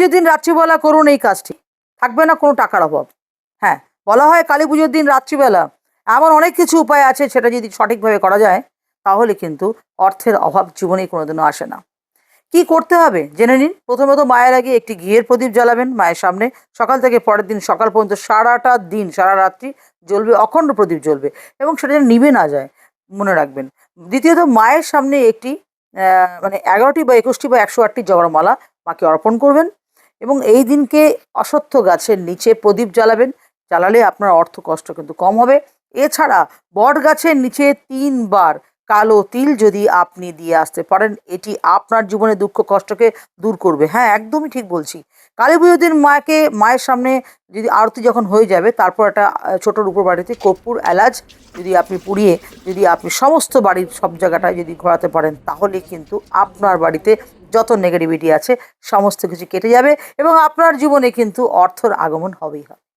পুজোর দিন রাত্রিবেলা করুন এই কাজটি। থাকবে না কোনো টাকার অভাব। হ্যাঁ বলা হয় কালী পুজোর দিন রাত্রিবেলা। এমন অনেক কিছু উপায় আছে সেটা যদি সঠিকভাবে করা যায়, তাহলে কিন্তু অর্থের অভাব জীবনে কোনোদিনও আসে না। কি করতে হবে? জেনে নিন। প্রথমত মায়ের আগে একটি ঘিয়ের প্রদীপ জ্বালাবেন মায়ের সামনে। সকাল থেকে পরের দিন সকাল পর্যন্ত সারাটা দিন, সারা রাত্রি জ্বলবে, অখণ্ড প্রদীপ জ্বলবে এবং সেটা যেন নিভে না যায়, মনে রাখবেন। দ্বিতীয়ত, মায়ের সামনে একটি মানে এগারোটি বা একুশটি বা একশো আটটি জবরমালা মাকে অর্পণ করবেন। এবং এই দিনকে অশ্বত্থ গাছের নিচে প্রদীপ জ্বালাবেন। জ্বালালে আপনার অর্থ কষ্ট কিন্তু কম হবে। এছাড়া বট গাছের নিচে তিনবার কালো তিল যদি আপনি দিয়ে আসতে পারেন এটি আপনার জীবনে দুঃখ কষ্টকে দূর করবে। হ্যাঁ একদমই ঠিক বলছি। কালী পুজোর দিন মাকে মায়ের সামনে যদি আরতি যখন হয়ে যাবে তারপর একটা আহ, ছোট রূপোর বাড়িতে কর্পূর এলাচ যদি আপনি পুড়িয়ে যদি আপনি সমস্ত বাড়ির সব জায়গাটায় যদি ঘোরাতে পারেন তাহলে কিন্তু আপনার বাড়িতে যত নেগেটিভিটি আছে, সমস্ত কিছু কেটে যাবে এবং আপনার জীবনে কিন্তু অর্থর আগমন হবেই হবে।